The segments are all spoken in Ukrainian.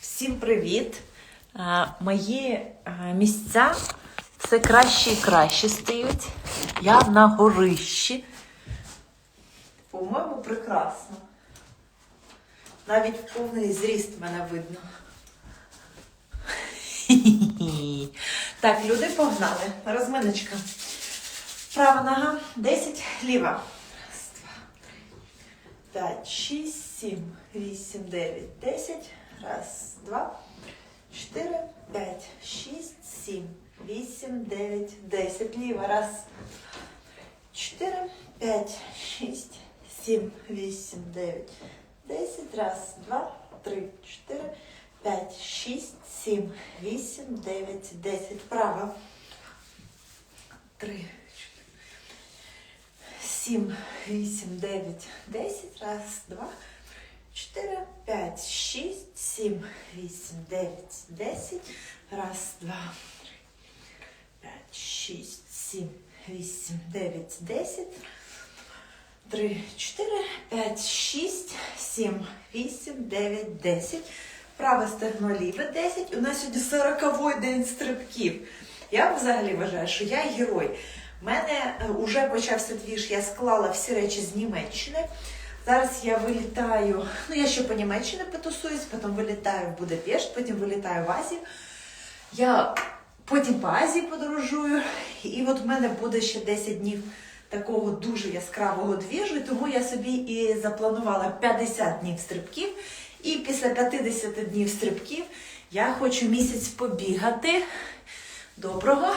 Всім привіт! Мої місця все краще і краще стають. Я на горищі. По-моєму, прекрасно. Навіть в повний зріст мене видно. Так, люди погнали. Розминочка. Права нога 10, ліва. Раз, два, три, п'ять, шість, сім, вісім, дев'ять, десять. Раз, два, чотири, п'ять, шість, сім, вісім, дев'ять, десять. Ліва. Раз, чотири, п'ять, шість, сім, вісім, дев'ять, десять. Раз, два, три, чотири, п'ять, шість, сім, вісім, дев'ять, десять. Права. Три, сім, вісім, дев'ять, десять. Раз, два, чотири, п'ять, шість, сім, вісім, дев'ять, десять. Раз, два, три, п'ять, шість, сім, вісім, дев'ять, десять. Три, чотири, п'ять, шість, сім, вісім, дев'ять, десять. Праве стегно ліве 10. У нас сьогодні 40 день стрибків. Я взагалі вважаю, що я герой. У мене вже почався двіж, я склала всі речі з Німеччини. Зараз я вилітаю, ну я ще по Німеччині потусуюсь, потім вилітаю в Будапешт, потім вилітаю в Азію. Я потім по Азії подорожую, і от в мене буде ще 10 днів такого дуже яскравого двіжу, тому я собі і запланувала 50 днів стрибків. І після 50 днів стрибків я хочу місяць побігати. Доброго.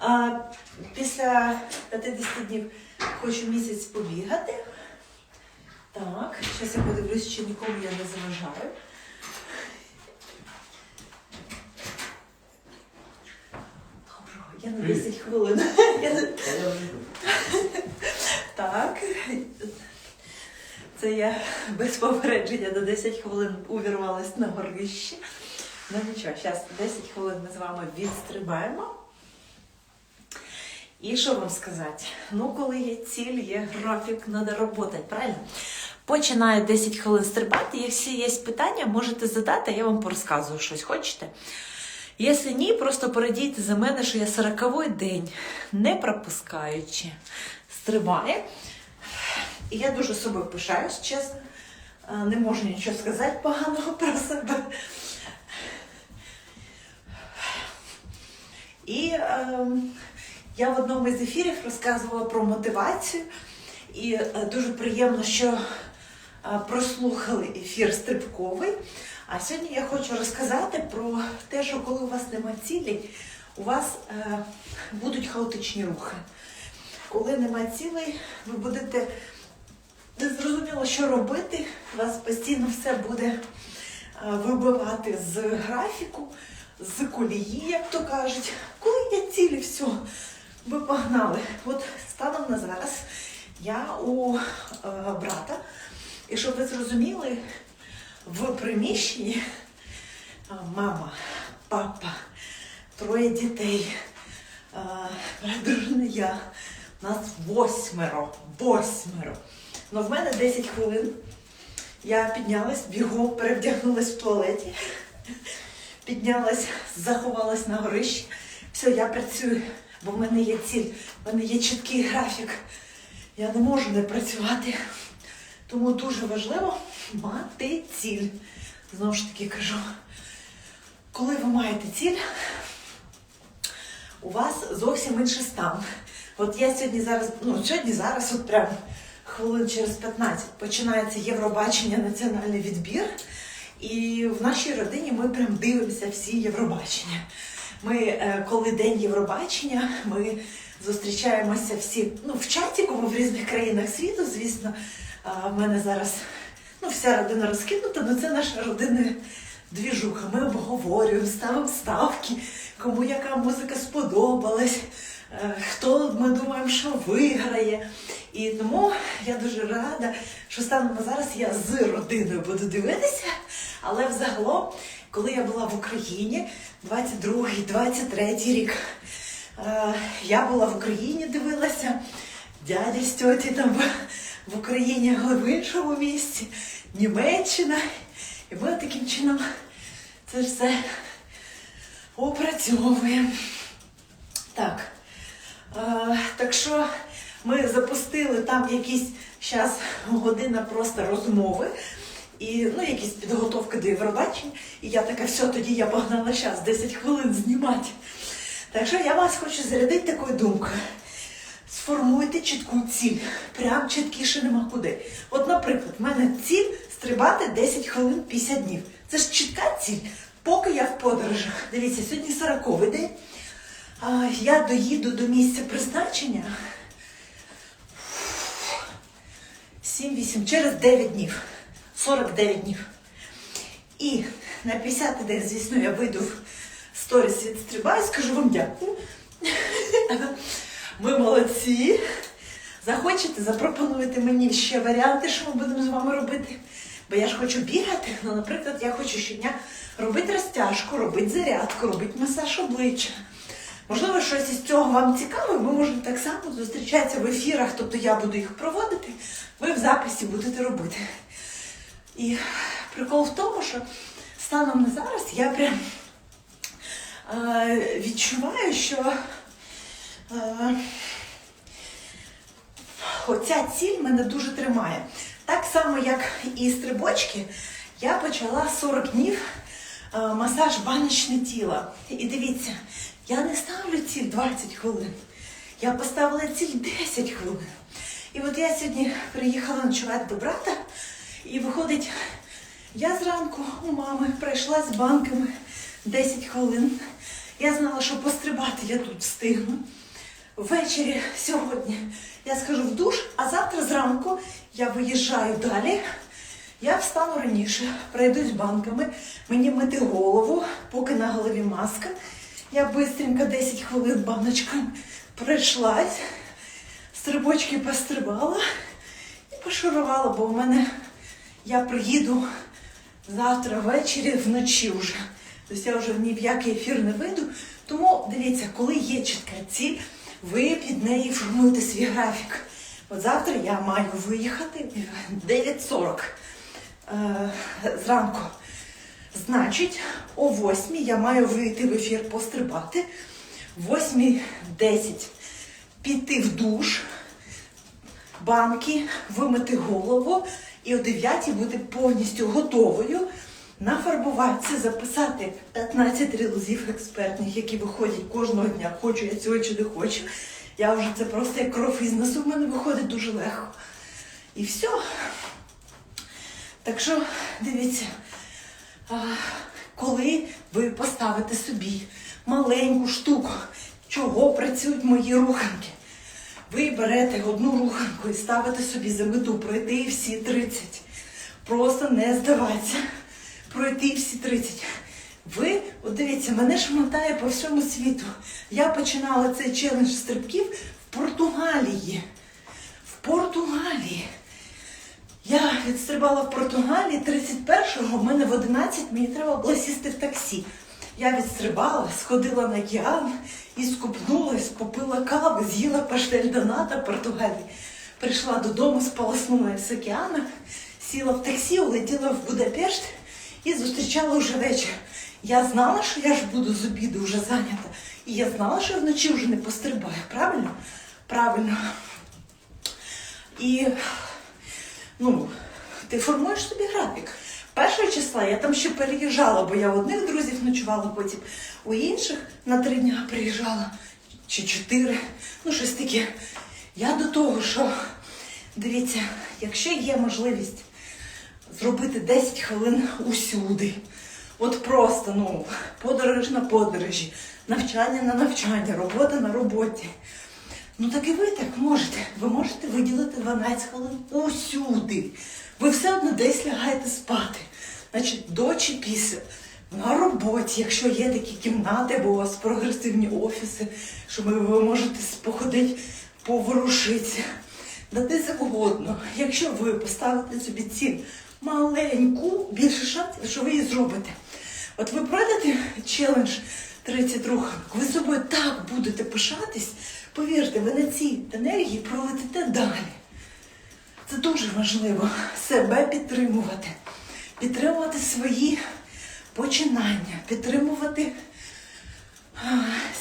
А, після 50 днів хочу місяць побігати. Так, зараз я подивлюсь, чи нікому я не заважаю. Доброго, я на 10 хвилин. Так. Це я без попередження на 10 хвилин увірвалась на горище. Ну нічого, зараз 10 хвилин ми з вами відстрибаємо. І що вам сказати? Ну, коли є ціль, є графік, треба працювати, правильно? Починаю 10 хвилин стрибати. Якщо є питання, можете задати, я вам порозказую щось. Хочете? Якщо ні, просто перейдіть за мене, що я 40-й день, не пропускаючи, стрибаю. І я дуже собою пишаюсь, чесно. Не можу нічого сказати поганого про себе. І е, я в одному із ефірів розказувала про мотивацію, і е, дуже приємно, що е, прослухали ефір стрибковий. А сьогодні я хочу розказати про те, що коли у вас нема цілей, у вас е, будуть хаотичні рухи. Коли нема цілей, ви будете не зрозуміло, що робити, вас постійно все буде вибивати з графіку, з колії, як то кажуть. Коли є цілі, все, ви погнали. От станом на зараз я у е, брата, і щоб ви зрозуміли, в приміщенні е, мама, папа, троє дітей, е, дружина я. Нас восьмеро, восьмеро. Ну, в мене 10 хвилин. Я піднялась, бігом, перевдягнулась в туалеті, піднялась, заховалась на горищі. Все, я працюю, бо в мене є ціль, в мене є чіткий графік. Я не можу не працювати. Тому дуже важливо мати ціль. Знову ж таки кажу, коли ви маєте ціль, у вас зовсім інший стан. От я сьогодні зараз, ну сьогодні зараз, от прям хвилин через 15 починається Євробачення, національний відбір. І в нашій родині ми прям дивимося всі Євробачення. Ми, е, коли день Євробачення, ми зустрічаємося всі ну, в чаті, кому в різних країнах світу, звісно. В мене зараз ну, вся родина розкинута, але це наша родина двіжуха. Ми обговорюємо, ставимо ставки, кому яка музика сподобалась, е, хто ми думаємо, що виграє. І тому я дуже рада, що станом на зараз я з родиною буду дивитися. Але взагалом, коли я була в Україні 22-23 рік, е, я була в Україні, дивилася, дядя з тьоті там в Україні, але в іншому місці, Німеччина. І ми таким чином це все опрацьовуємо. Так. Е, так що ми запустили там якісь зараз година просто розмови і ну, якісь підготовки до Євробачення. І я така, все, тоді я погнала зараз 10 хвилин знімати. Так що я вас хочу зарядити такою думкою. Сформуйте чітку ціль. Прям чіткіше нема куди. От, наприклад, в мене ціль стрибати 10 хвилин 50 днів. Це ж чітка ціль, поки я в подорожах. Дивіться, сьогодні 40 день. Я доїду до місця призначення 7-8 через 9 днів. 49 днів. І на 50 день, звісно, я вийду в сторіс від стріба і скажу вам дякую. Ви молодці. Захочете, запропонуйте мені ще варіанти, що ми будемо з вами робити. Бо я ж хочу бігати. Ну, наприклад, я хочу щодня робити розтяжку, робити зарядку, робити масаж обличчя. Можливо, щось із цього вам цікаво, ми можемо так само зустрічатися в ефірах, тобто я буду їх проводити, ви в записі будете робити. І прикол в тому, що станом на зараз я прям е, відчуваю, що е, оця ціль мене дуже тримає. Так само, як і стрибочки, я почала 40 днів е, масаж баночне тіла. І дивіться, я не ставлю ціль 20 хвилин. Я поставила ціль 10 хвилин. І от я сьогодні приїхала ночувати до брата, і виходить, я зранку у мами прийшла з банками 10 хвилин. Я знала, що пострибати я тут встигну. Ввечері сьогодні я схожу в душ, а завтра зранку я виїжджаю далі. Я встану раніше, пройдусь банками, мені мити голову, поки на голові маска. Я бистренько 10 хвилин баночком пройшлась, стрибочки пострибала і пошурувала, бо в мене я приїду завтра ввечері вночі вже. Тобто я вже ні в який ефір не вийду. Тому дивіться, коли є чітка ціль, ви під неї формуєте свій графік. От завтра я маю виїхати 9.40 е, зранку. Значить, о 8 я маю вийти в ефір пострибати, в 8.10 піти в душ, банки, вимити голову і о 9 бути повністю готовою нафарбуватися, записати 15 релізів експертних, які виходять кожного дня. Хочу я цього чи не хочу. Я вже це просто як кров із носу в мене виходить дуже легко. І все. Так що, дивіться, коли ви поставите собі маленьку штуку, чого працюють мої руханки, ви берете одну руханку і ставите собі за мету пройти всі 30. Просто не здаватися. Пройти всі 30. Ви, от дивіться, мене ж мотає по всьому світу. Я починала цей челендж стрибків в Португалії. В Португалії. Я відстрибала в Португалії 31-го, в мене в 11 мені треба було сісти в таксі. Я відстрибала, сходила на океан і скупнулась, попила каву, з'їла паштель доната Португалії. Прийшла додому, сполоснула з океану, сіла в таксі, улетіла в Будапешт і зустрічала вже вечір. Я знала, що я ж буду з обіду вже зайнята. І я знала, що вночі вже не пострибаю. Правильно? Правильно. І ну, ти формуєш собі графік. Першого числа я там ще переїжджала, бо я у одних друзів ночувала, потім у інших на три дня приїжджала, чи чотири, ну щось таке. Я до того, що дивіться, якщо є можливість зробити 10 хвилин усюди, от просто, ну, подорож на подорожі, навчання на навчання, робота на роботі. Ну так і ви так можете. Ви можете виділити 12 хвилин усюди. Ви все одно десь лягаєте спати. Значить, до чи після. На роботі, якщо є такі кімнати, або у вас прогресивні офіси, що ви, можете походити, поворушитися. Да де завгодно. Якщо ви поставите собі ціль маленьку, більше шансів, що ви її зробите. От ви пройдете челендж 30 руханок, ви собою так будете пишатись, повірте, ви на цій енергії пролетите далі. Це дуже важливо себе підтримувати. Підтримувати свої починання, підтримувати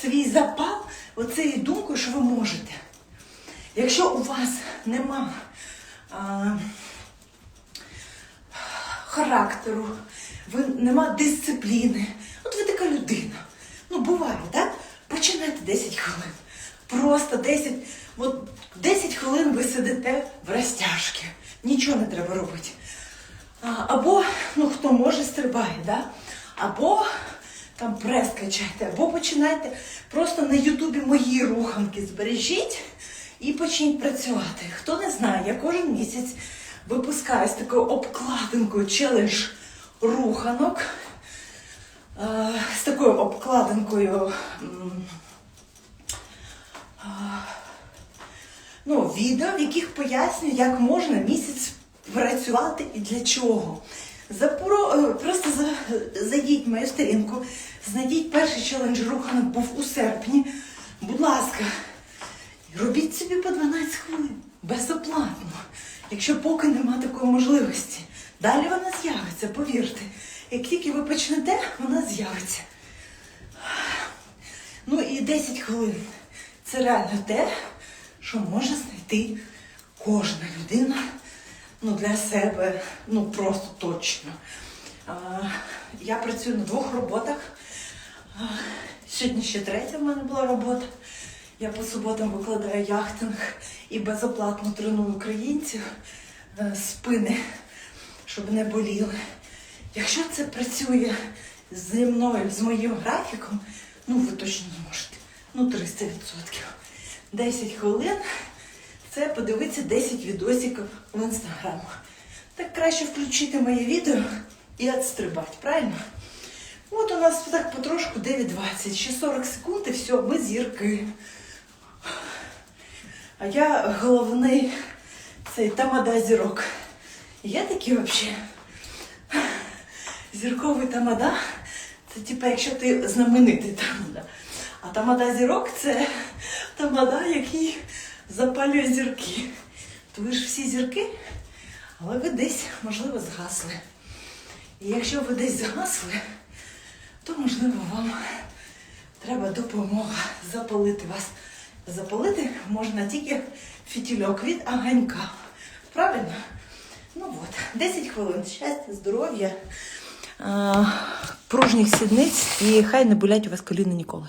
свій запал оцею думкою, що ви можете. Якщо у вас нема а, характеру, ви, нема дисципліни, от ви така людина. Ну, буває, так? Починайте 10 хвилин. Просто 10, от 10 хвилин ви сидите в розтяжки. Нічого не треба робити. Або, ну хто може, стрибає, да? або там прес качайте, або починайте просто на Ютубі мої руханки збережіть і почніть працювати. Хто не знає, я кожен місяць випускаю з такою обкладинкою челендж руханок. З такою обкладинкою ну, відео, в яких пояснюю, як можна місяць працювати і для чого. Запро... е, Просто за... зайдіть в мою сторінку, знайдіть перший челендж руханок був у серпні. Будь ласка, робіть собі по 12 хвилин безоплатно, якщо поки нема такої можливості. Далі вона з'явиться, повірте. Як тільки ви почнете, вона з'явиться. Ну і 10 хвилин. Це реально те, що може знайти кожна людина ну, для себе, ну просто точно. А, я працюю на двох роботах. А, сьогодні ще третя в мене була робота. Я по суботам викладаю яхтинг і безоплатно треную українців е, спини, щоб не боліли. Якщо це працює зі мною, з моїм графіком, ну ви точно зможете. Ну, 300%. 10 хвилин це подивитися 10 відосиків в інстаграм. Так краще включити моє відео і відстрибати, правильно? От у нас так потрошку 9.20, ще 40 секунд і все, ми зірки. А я головний цей тамада зірок. Є такі взагалі? Зірковий тамада це типа, якщо ти знаменитий тамада. А тамада зірок це тамада, який запалює зірки. То ви ж всі зірки, але ви десь, можливо, згасли. І якщо ви десь згасли, то можливо вам треба допомога запалити вас. Запалити можна тільки фітільок від аганька. Правильно? Ну от, 10 хвилин. Щастя, здоров'я, пружніх сідниць і хай не болять у вас коліна ніколи.